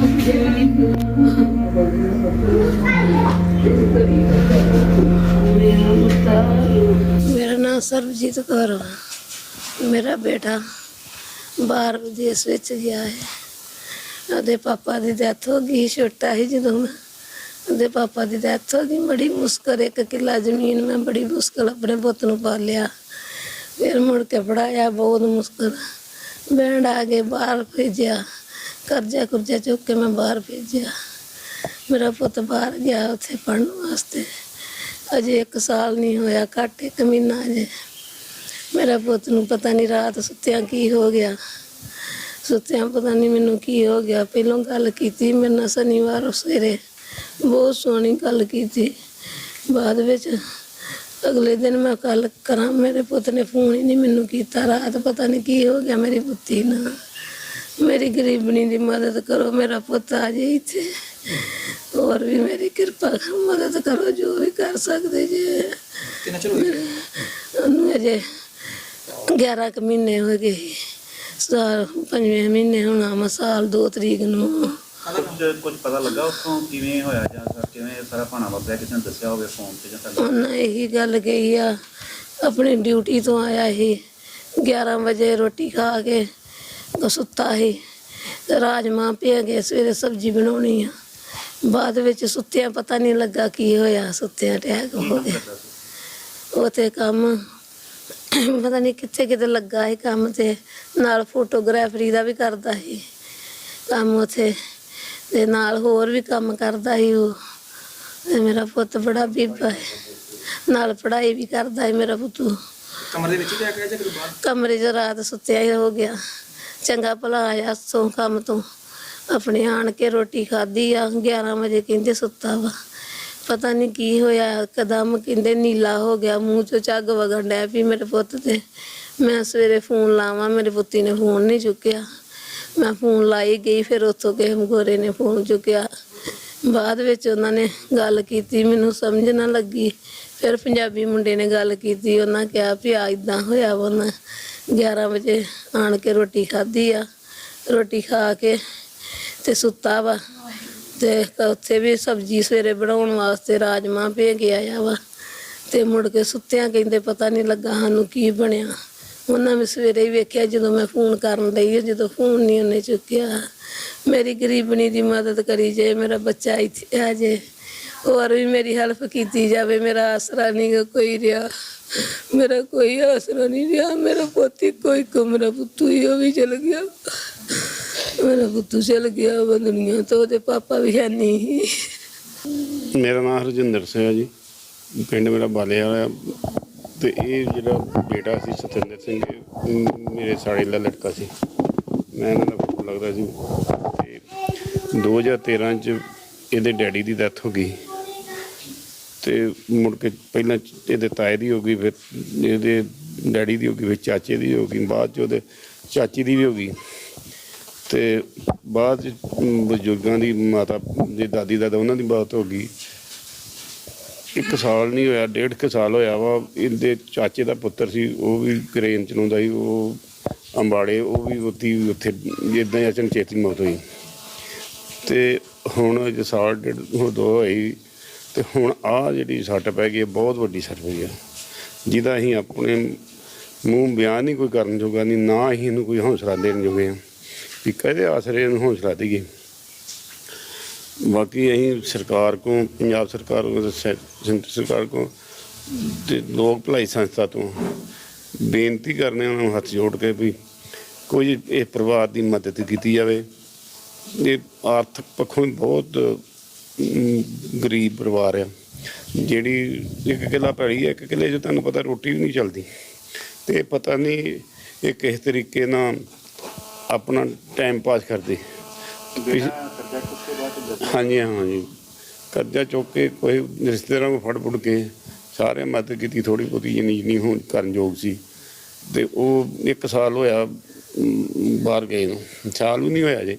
ਮੇਰਾ ਨਾਮ ਸਰਬਜੀਤ ਕੌਰ ਵਾ ਮੇਰਾ ਬੇਟਾ ਬਾਹਰ ਵਿਦੇਸ਼ ਵਿੱਚ ਗਿਆ ਹੈ। ਉਹਦੇ ਪਾਪਾ ਦੀ ਡੈਥ ਹੋ ਗਈ ਛੋਟਾ ਸੀ ਜਦੋਂ ਮੈਂ। ਉਹਦੇ ਪਾਪਾ ਦੀ ਡੈਥ ਹੋ ਗਈ, ਬੜੀ ਮੁਸ਼ਕਲ, ਇੱਕ ਕਿੱਲਾ ਜ਼ਮੀਨ ਮੈਂ ਬੜੀ ਮੁਸ਼ਕਲ ਆਪਣੇ ਪੁੱਤ ਨੂੰ ਪਾਲਿਆ। ਫਿਰ ਮੁੜ ਕੇ ਪੜਾਇਆ ਬਹੁਤ ਮੁਸ਼ਕਲ। ਬੈਂਡ ਆ ਕੇ ਬਾਹਰ ਭੇਜਿਆ। ਕਰਜ਼ਾ ਕੁਰਜ਼ਾ ਚੁੱਕ ਕੇ ਮੈਂ ਬਾਹਰ ਭੇਜਿਆ। ਮੇਰਾ ਪੁੱਤ ਬਾਹਰ ਗਿਆ ਉੱਥੇ ਪੜਨ ਵਾਸਤੇ। ਅਜੇ 1 ਸਾਲ ਨਹੀਂ ਹੋਇਆ, ਘੱਟ ਇੱਕ ਮਹੀਨਾ ਅਜੇ। ਮੇਰਾ ਪੁੱਤ ਨੂੰ ਪਤਾ ਨਹੀਂ ਰਾਤ ਸੁੱਤਿਆਂ ਕੀ ਹੋ ਗਿਆ। ਸੁੱਤਿਆਂ ਪਤਾ ਨਹੀਂ ਮੈਨੂੰ ਕੀ ਹੋ ਗਿਆ। ਪਹਿਲੋਂ ਗੱਲ ਕੀਤੀ ਮੇਰੇ ਨਾਲ ਸ਼ਨੀਵਾਰ ਸਵੇਰੇ ਬਹੁਤ ਸੋਹਣੀ ਗੱਲ ਕੀਤੀ। ਬਾਅਦ ਵਿੱਚ ਅਗਲੇ ਦਿਨ ਮੈਂ ਕੱਲ ਕਰਾਂ, ਮੇਰੇ ਪੁੱਤ ਨੇ ਫੋਨ ਹੀ ਨਹੀਂ ਮੈਨੂੰ ਕੀਤਾ। ਰਾਤ ਪਤਾ ਨਹੀਂ ਕੀ ਹੋ ਗਿਆ ਮੇਰੀ ਪੁੱਤੀ ਨਾਲ। ਮੇਰੀ ਗਰੀਬਣੀ ਦੀ ਮਦਦ ਕਰੋ ਮੇਰਾ ਪੁੱਤ ਆ ਜੇ ਇੱਥੇ। ਹੋਰ ਵੀ ਮੇਰੀ ਕਿਰਪਾ ਕਰੋ, ਮਦਦ ਕਰੋ ਜੋ ਵੀ ਕਰ ਸਕਦੇ ਜੇ। ਕਿੰਨਾ ਚਿਰ ਹੋਇਆ ਉਹਨੂੰ ਅਜੇ 11 ਕੁ ਮਹੀਨੇ ਹੋ ਗਏ। ਸਾਲ ਪੰਜਵੇਂ ਮਹੀਨੇ ਹੋਣਾ ਵਾ ਸਾਲ 2 ਤਰੀਕ ਨੂੰ। ਕੁਝ ਕੁਝ ਪਤਾ ਲੱਗਾ ਉੱਥੋਂ ਕਿਵੇਂ ਹੋਇਆ ਜਾਂ ਸਰ ਕਿਵੇਂ ਸਾਰਾ ਭਾਣਾ ਵਾਪਰਿਆ ਕਿਸੇ ਨੇ ਦੱਸਿਆ ਹੋਵੇ ਫੋਨ ਤੇ ਜਾਂ ਤੁਹਾਨੂੰ ਉਹਨਾਂ ਇਹੀ ਗੱਲ ਕਹੀ ਆ ਆਪਣੀ ਡਿਊਟੀ ਤੋਂ ਆਇਆ ਸੀ 11 ਵਜੇ ਰੋਟੀ ਖਾ ਕੇ। ਸੁੱਤਾ ਸੀ। ਤੇ ਰਾਜਮਾਂ ਪਿਆ ਗਏ ਸਵੇਰੇ ਸਬਜ਼ੀ ਬਣਾਉਣੀ ਆ। ਬਾਅਦ ਵਿੱਚ ਸੁੱਤਿਆਂ ਪਤਾ ਨਹੀਂ ਲੱਗਾ ਕੀ ਹੋਇਆ। ਸੁੱਤਿਆਂ ਅਟੈਕ ਹੋ ਗਿਆ ਸੀ ਉਥੇ ਕੰਮ ਪਤਾ ਨਹੀਂ ਕਿੱਥੇ ਕਿਤੇ ਲੱਗਾ ਸੀ ਕੰਮ ਤੇ। ਨਾਲ ਫੋਟੋਗ੍ਰਾਫਰੀ ਦਾ ਵੀ ਕਰਦਾ ਸੀ। ਕੰਮ ਉਥੇ ਤੇ ਨਾਲ ਹੋਰ ਵੀ ਕੰਮ ਕਰਦਾ ਸੀ ਉਹ। ਤੇ ਮੇਰਾ ਪੁੱਤ ਬੜਾ ਬੀਬਾ ਹੈ। ਨਾਲ ਪੜ੍ਹਾਈ ਵੀ ਕਰਦਾ ਹੈ ਮੇਰਾ ਪੁੱਤ। ਕਮਰੇ ਵਿੱਚ ਜਾ ਕੇ ਜਾਂ ਕਮਰੇ 'ਚ ਰਾਤ ਸੁੱਤਿਆ ਹੀ ਹੋ ਗਿਆ। ਚੰਗਾ ਭਲਾ ਆਇਆ ਸੋਂ ਕੰਮ ਤੋਂ। ਆਪਣੇ ਆਣ ਕੇ ਰੋਟੀ ਖਾਧੀ ਆ 11 ਵਜੇ ਕਹਿੰਦੇ ਸੁੱਤਾ ਵਾ। ਪਤਾ ਨਹੀਂ ਕੀ ਹੋਇਆ, ਕਦਮ ਕਹਿੰਦੇ ਨੀਲਾ ਹੋ ਗਿਆ, ਮੂੰਹ ਚੋਂ ਝੱਗ ਵਗਣ ਡਿਆ ਵੀ ਮੇਰੇ ਪੁੱਤ ਤੇ। ਮੈਂ ਸਵੇਰੇ ਫੋਨ ਲਾਵਾਂ, ਮੇਰੇ ਪੁੱਤੀ ਨੇ ਫੋਨ ਨਹੀਂ ਚੁੱਕਿਆ। ਮੈਂ ਫੋਨ ਲਾਈ ਗਈ, ਫਿਰ ਉੱਥੋਂ ਕਿਸੇ ਗੋਰੇ ਨੇ ਫੋਨ ਚੁੱਕਿਆ। ਬਾਅਦ ਵਿੱਚ ਉਹਨਾਂ ਨੇ ਗੱਲ ਕੀਤੀ, ਮੈਨੂੰ ਸਮਝ ਨਾ ਲੱਗੀ। ਫਿਰ ਪੰਜਾਬੀ ਮੁੰਡੇ ਨੇ ਗੱਲ ਕੀਤੀ, ਉਹਨਾਂ ਕਿਹਾ ਵੀ ਆ ਇਦਾਂ ਹੋਇਆ ਵਾ ਉਹਨਾਂ 11 ਵਜੇ ਆਣ ਕੇ ਰੋਟੀ ਖਾਧੀ ਆ, ਰੋਟੀ ਖਾ ਕੇ ਤੇ ਸੁੱਤਾ ਵਾ ਤੇ ਉੱਥੇ ਵੀ ਸਬਜ਼ੀ ਸਵੇਰੇ ਬਣਾਉਣ ਵਾਸਤੇ ਰਾਜਮਾ ਭੇ ਆਇਆ ਵਾ ਤੇ ਮੁੜ ਕੇ ਸੁੱਤਿਆਂ ਕਹਿੰਦੇ ਪਤਾ ਨਹੀਂ ਲੱਗਾ ਸਾਨੂੰ ਕੀ ਬਣਿਆ। ਉਹਨਾਂ ਵੀ ਸਵੇਰੇ ਹੀ ਵੇਖਿਆ ਜਦੋਂ ਮੈਂ ਫੋਨ ਕਰਨ ਲਈ ਜਦੋਂ ਫੋਨ ਨਹੀਂ ਉਹਨੇ ਚੁੱਕਿਆ। ਮੇਰੀ ਗਰੀਬਣੀ ਦੀ ਮਦਦ ਕਰੀ ਜੇ, ਮੇਰਾ ਬੱਚਾ ਇੱਥੇ ਆ ਜੇ। ਹੋਰ ਵੀ ਮੇਰੀ ਹੈਲਪ ਕੀਤੀ ਜਾਵੇ, ਮੇਰਾ ਆਸਰਾ ਨਹੀਂ ਕੋਈ ਰਿਹਾ। ਮੇਰਾ ਕੋਈ ਆਸਰਾ ਨਹੀਂ ਰਿਹਾ, ਮੇਰਾ ਪੋਤੀ ਕੋਈ ਕਮਰਾ ਪੁੱਤੂ ਹੀ ਉਹ ਵੀ ਚਲ ਗਿਆ। ਮੇਰਾ ਪੁੱਤੂ ਚਲ ਗਿਆ ਵਾ ਦੁਨੀਆ ਤੋਂ ਉਹਦੇ ਪਾਪਾ ਵੀ ਹੈ ਨਹੀਂ ਮੇਰਾ ਨਾਮ ਹਰਜਿੰਦਰ ਸਿੰਘ ਹੈ ਜੀ। ਪਿੰਡ ਮੇਰਾ ਬਾਲੇ ਵਾਲਾ। ਤੇ ਇਹ ਜਿਹੜਾ ਬੇਟਾ ਸੀ ਸਤਿੰਦਰ ਸਿੰਘ, ਇਹ ਮੇਰੇ ਸਾੜੇ ਦਾ ਲੜਕਾ ਸੀ। ਮੈਂ ਇਹਨਾਂ ਦਾ ਫੋਟੋ ਲੱਗਦਾ ਸੀ। ਤੇ 2013 ਚ ਇਹਦੇ ਡੈਡੀ ਦੀ ਡੈਥ ਹੋ ਗਈ। ਤੇ ਮੁੜ ਕੇ ਪਹਿਲਾਂ ਇਹਦੇ ਤਾਏ ਦੀ ਹੋ ਗਈ, ਫਿਰ ਇਹਦੇ ਡੈਡੀ ਦੀ ਹੋ ਗਈ, ਫਿਰ ਚਾਚੇ ਦੀ ਹੋ ਗਈ, ਬਾਅਦ ਚ ਉਹਦੇ ਚਾਚੀ ਦੀ ਵੀ ਹੋ ਗਈ। ਤੇ ਬਾਅਦ ਚ ਬਜ਼ੁਰਗਾਂ ਦੀ ਮਾਤਾ, ਦੀ ਦਾਦੀ ਦਾਦਾ ਉਹਨਾਂ ਦੀ ਬਾਤ ਹੋ ਗਈ। ਇੱਕ ਸਾਲ ਨਹੀਂ ਹੋਇਆ, ਡੇਢ ਕੁ ਸਾਲ ਹੋਇਆ ਵਾ, ਇਹਦੇ ਚਾਚੇ ਦਾ ਪੁੱਤਰ ਸੀ, ਉਹ ਵੀ ਕਰੇਨ ਚਲਾਉਂਦਾ ਸੀ, ਉਹ ਅੰਬਾੜੇ ਉਹ ਵੀ ਉੱਥੇ ਉੱਥੇ, ਜਿੱਦਾਂ ਹੀ ਅਚਨਚੇਤੀ ਮੌਤ ਹੋਈ। ਤੇ ਹੁਣ ਜੇ ਸਾਲ ਡੇਢ ਹੁਣ ਦੋ ਹੋਈ ਤੇ ਹੁਣ ਆ ਜਿਹੜੀ ਸੱਟ ਪੈ ਗਈ ਹੈ, ਬਹੁਤ ਵੱਡੀ ਸੱਟ ਪਈ ਆ ਜਿਹਦਾ ਅਸੀਂ ਆਪਣੇ ਮੂੰਹ ਬਿਆਨ ਨਹੀਂ ਕੋਈ ਕਰਨ ਜੋਗਾ ਨਹੀਂ ਨਾ ਅਸੀਂ ਇਹਨੂੰ ਕੋਈ ਹੌਸਲਾ ਦੇਣ ਜੋਗੇ ਹਾਂ। ਵੀ ਕਹਦੇ ਆਸਰੇ ਇਹਨੂੰ ਹੌਸਲਾ ਦੇਈਏ। ਬਾਕੀ ਅਸੀਂ ਸਰਕਾਰ ਕੋ ਪੰਜਾਬ ਸਰਕਾਰ ਕੋ ਸੈਂਟਰ ਸਰਕਾਰ ਕੋ ਤੇ ਲੋਕ ਭਲਾਈ ਸੰਸਥਾ ਤੋਂ ਬੇਨਤੀ ਕਰਨੇ ਉਹਨਾਂ ਨੂੰ ਹੱਥ ਜੋੜ ਕੇ ਵੀ ਕੋਈ ਇਹ ਪਰਿਵਾਰ ਦੀ ਮਦਦ ਕੀਤੀ ਜਾਵੇ। ਇਹ ਆਰਥਿਕ ਪੱਖੋਂ ਵੀ ਬਹੁਤ ਅਮ, ਗਰੀਬ ਪਰਿਵਾਰ ਆ। ਜਿਹੜੀ ਇੱਕ ਕਿੱਲਾ ਪੈਲੀ ਹੈ ਇੱਕ ਕਿੱਲੇ 'ਚ ਤੁਹਾਨੂੰ ਪਤਾ ਰੋਟੀ ਵੀ ਨਹੀਂ ਚੱਲਦੀ। ਤੇ ਪਤਾ ਨਹੀਂ ਇਹ ਕਿਸ ਤਰੀਕੇ ਨਾਲ ਆਪਣਾ ਟਾਈਮ ਪਾਸ ਕਰਦੇ। ਪਿਛ- ਹਾਂਜੀ ਹਾਂਜੀ। ਕਰਜ਼ਾ ਚੁੱਕ ਕੇ ਕੋਈ ਰਿਸ਼ਤੇਦਾਰਾਂ ਨੂੰ ਫੜ ਫੁੜ ਕੇ ਸਾਰੇ ਮਦਦ ਕੀਤੀ ਥੋੜੀ ਬਹੁਤੀ ਜਿੰਨੀ ਜਿੰਨੀ ਹੁਣ ਕਰਨ ਯੋਗ ਸੀ। ਤੇ ਉਹ ਇੱਕ ਸਾਲ ਹੋਇਆ ਅਮ, ਬਾਹਰ ਗਏ ਨੂੰ। ਸਾਲ ਵੀ ਨਹੀਂ ਹੋਇਆ ਜੇ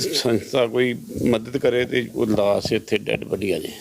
ਸੰਸਥਾ ਕੋਈ ਮਦਦ ਕਰੇ ਤੇ ਉਹ ਲਾਸ਼ ਇੱਥੇ ਡੈੱਡ ਬੜੀ ਆ ਜੇ।